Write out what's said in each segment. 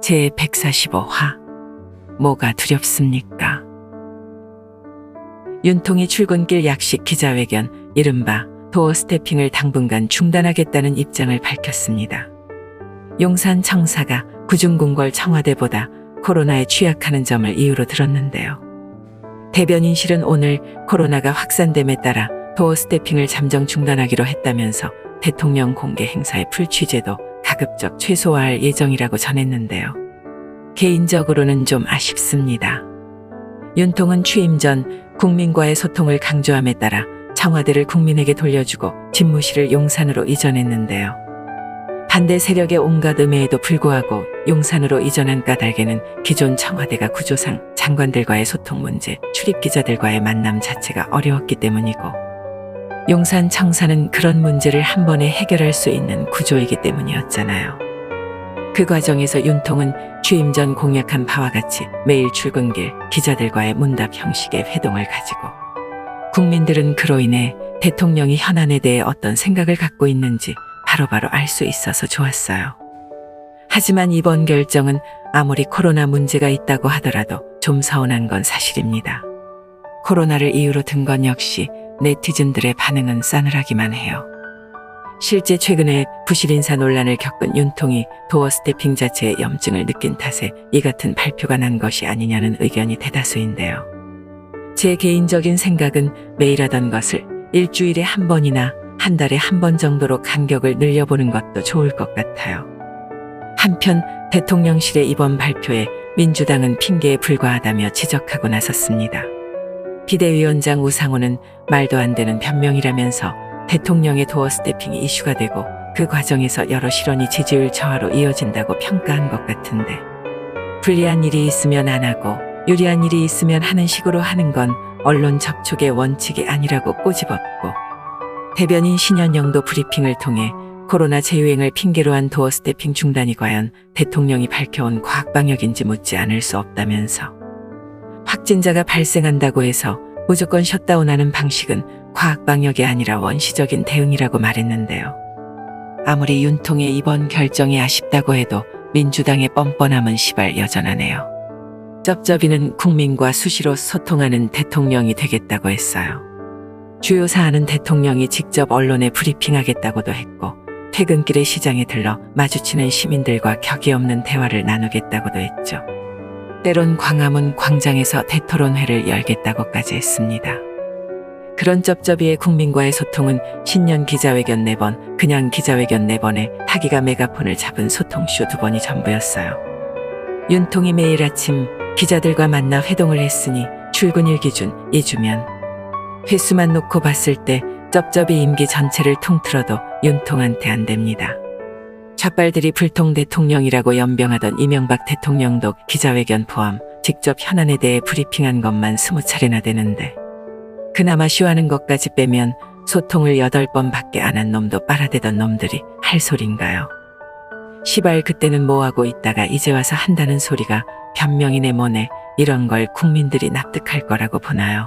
제 145화 뭐가 두렵습니까? 윤통이 출근길 약식 기자회견 이른바 도어 스태핑을 당분간 중단하겠다는 입장을 밝혔습니다. 용산 청사가 구중궁궐 청와대보다 코로나에 취약하는 점을 이유로 들었는데요. 대변인실은 오늘 코로나가 확산됨에 따라 도어 스태핑을 잠정 중단하기로 했다면서 대통령 공개 행사의 풀 취재도 가급적 최소화할 예정이라고 전했는데요. 개인적으로는 좀 아쉽습니다. 윤통은 취임 전 국민과의 소통을 강조함에 따라 청와대를 국민에게 돌려주고 집무실을 용산으로 이전했는데요. 반대 세력의 온갖 음해에도 불구하고 용산으로 이전한 까닭에는 기존 청와대가 구조상 장관들과의 소통 문제, 출입 기자들과의 만남 자체가 어려웠기 때문이고 용산 청사는 그런 문제를 한 번에 해결할 수 있는 구조이기 때문이었잖아요. 그 과정에서 윤통은 취임 전 공약한 바와 같이 매일 출근길 기자들과의 문답 형식의 회동을 가지고 국민들은 그로 인해 대통령이 현안에 대해 어떤 생각을 갖고 있는지 바로바로 알 수 있어서 좋았어요. 하지만 이번 결정은 아무리 코로나 문제가 있다고 하더라도 좀 서운한 건 사실입니다. 코로나를 이유로 든 건 역시 네티즌들의 반응은 싸늘하기만 해요. 실제 최근에 부실 인사 논란을 겪은 윤통이 도어 스태핑 자체에 염증을 느낀 탓에 이 같은 발표가 난 것이 아니냐는 의견이 대다수인데요. 제 개인적인 생각은 매일 하던 것을 일주일에 한 번이나 한 달에 한 번 정도로 간격을 늘려보는 것도 좋을 것 같아요. 한편 대통령실의 이번 발표에 민주당은 핑계에 불과하다며 지적하고 나섰습니다. 비대위원장 우상호는 말도 안 되는 변명이라면서 대통령의 도어 스태핑이 이슈가 되고 그 과정에서 여러 실언이 지지율 저하로 이어진다고 평가한 것 같은데. 불리한 일이 있으면 안 하고 유리한 일이 있으면 하는 식으로 하는 건 언론 접촉의 원칙이 아니라고 꼬집었고 대변인 신현영도 브리핑을 통해 코로나 재유행을 핑계로 한 도어 스태핑 중단이 과연 대통령이 밝혀온 과학 방역인지 묻지 않을 수 없다면서 확진자가 발생한다고 해서 무조건 셧다운하는 방식은 과학 방역이 아니라 원시적인 대응이라고 말했는데요. 아무리 윤통의 이번 결정이 아쉽다고 해도 민주당의 뻔뻔함은 시발 여전하네요. 쩝쩝이는 국민과 수시로 소통하는 대통령이 되겠다고 했어요. 주요 사안은 대통령이 직접 언론에 브리핑하겠다고도 했고 퇴근길에 시장에 들러 마주치는 시민들과 격이 없는 대화를 나누겠다고도 했죠. 때론 광화문 광장에서 대토론회를 열겠다고까지 했습니다. 그런 쩝쩝이의 국민과의 소통은 신년 기자회견 4번, 그냥 기자회견 4번에 타기가 메가폰을 잡은 소통쇼 두 번이 전부였어요. 윤통이 매일 아침 기자들과 만나 회동을 했으니 출근일 기준 2주면 횟수만 놓고 봤을 때 쩝쩝이 임기 전체를 통틀어도 윤통한테 안 됩니다. 좌빨들이 불통 대통령이라고 연병하던 이명박 대통령도 기자회견 포함 직접 현안에 대해 브리핑한 것만 스무 차례나 되는데 그나마 쇼하는 것까지 빼면 소통을 여덟 번밖에 안 한 놈도 빨아대던 놈들이 할 소린가요? 시발 그때는 뭐하고 있다가 이제 와서 한다는 소리가 변명이네 뭐네 이런 걸 국민들이 납득할 거라고 보나요?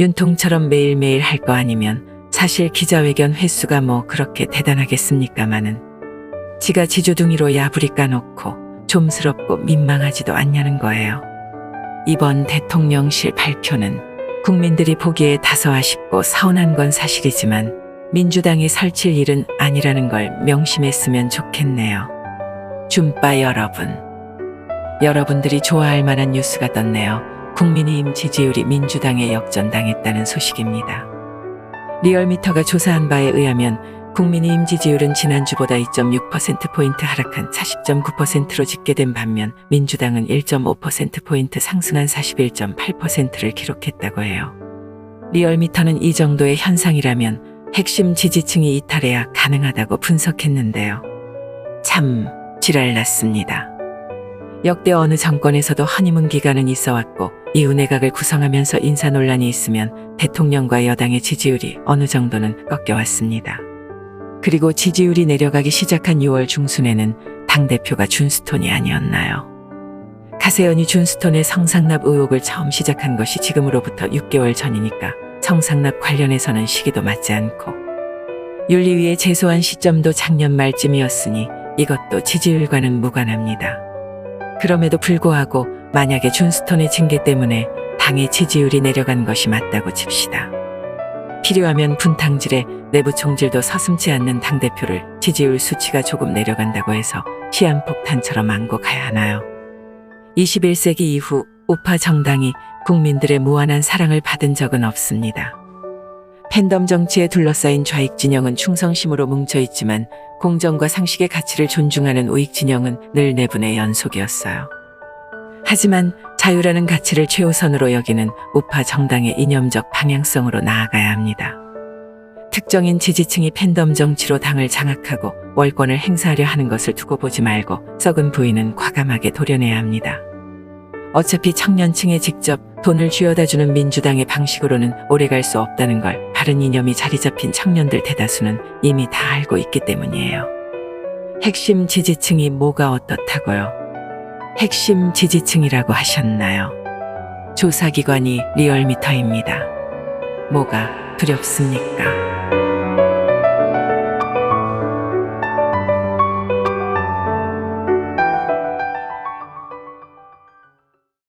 윤통처럼 매일매일 할 거 아니면 사실 기자회견 횟수가 뭐 그렇게 대단하겠습니까마는 지가 지주둥이로 야부리 까놓고 좀스럽고 민망하지도 않냐는 거예요. 이번 대통령실 발표는 국민들이 보기에 다소 아쉽고 서운한 건 사실이지만 민주당이 설칠 일은 아니라는 걸 명심했으면 좋겠네요. 줌바 여러분. 여러분들이 좋아할 만한 뉴스가 떴네요. 국민의힘 지지율이 민주당에 역전당했다는 소식입니다. 리얼미터가 조사한 바에 의하면 국민의힘 지지율은 지난주보다 2.6%포인트 하락한 40.9%로 집계된 반면 민주당은 1.5%포인트 상승한 41.8%를 기록했다고 해요. 리얼미터는 이 정도의 현상이라면 핵심 지지층이 이탈해야 가능하다고 분석했는데요. 참 지랄났습니다. 역대 어느 정권에서도 허니문 기간은 있어 왔고 이후 내각을 구성하면서 인사 논란이 있으면 대통령과 여당의 지지율이 어느 정도는 꺾여왔습니다. 그리고 지지율이 내려가기 시작한 6월 중순에는 당대표가 준스톤이 아니었나요? 가세연이 준스톤의 성상납 의혹을 처음 시작한 것이 지금으로부터 6개월 전이니까 성상납 관련해서는 시기도 맞지 않고 윤리위에 제소한 시점도 작년 말쯤이었으니 이것도 지지율과는 무관합니다. 그럼에도 불구하고 만약에 존스톤의 징계 때문에 당의 지지율이 내려간 것이 맞다고 칩시다. 필요하면 분탕질에 내부 총질도 서슴지 않는 당대표를 지지율 수치가 조금 내려간다고 해서 시한폭탄처럼 안고 가야 하나요? 21세기 이후 우파 정당이 국민들의 무한한 사랑을 받은 적은 없습니다. 팬덤 정치에 둘러싸인 좌익 진영은 충성심으로 뭉쳐 있지만 공정과 상식의 가치를 존중하는 우익 진영은 늘 내분의 연속이었어요. 하지만 자유라는 가치를 최우선으로 여기는 우파 정당의 이념적 방향성으로 나아가야 합니다. 특정인 지지층이 팬덤 정치로 당을 장악하고 월권을 행사하려 하는 것을 두고 보지 말고 썩은 부인은 과감하게 도려내야 합니다. 어차피 청년층에 직접 돈을 쥐어다 주는 민주당의 방식으로는 오래갈 수 없다는 걸 바른 이념이 자리 잡힌 청년들 대다수는 이미 다 알고 있기 때문이에요. 핵심 지지층이 뭐가 어떻다고요? 핵심 지지층이라고 하셨나요? 조사기관이 리얼미터입니다. 뭐가 두렵습니까?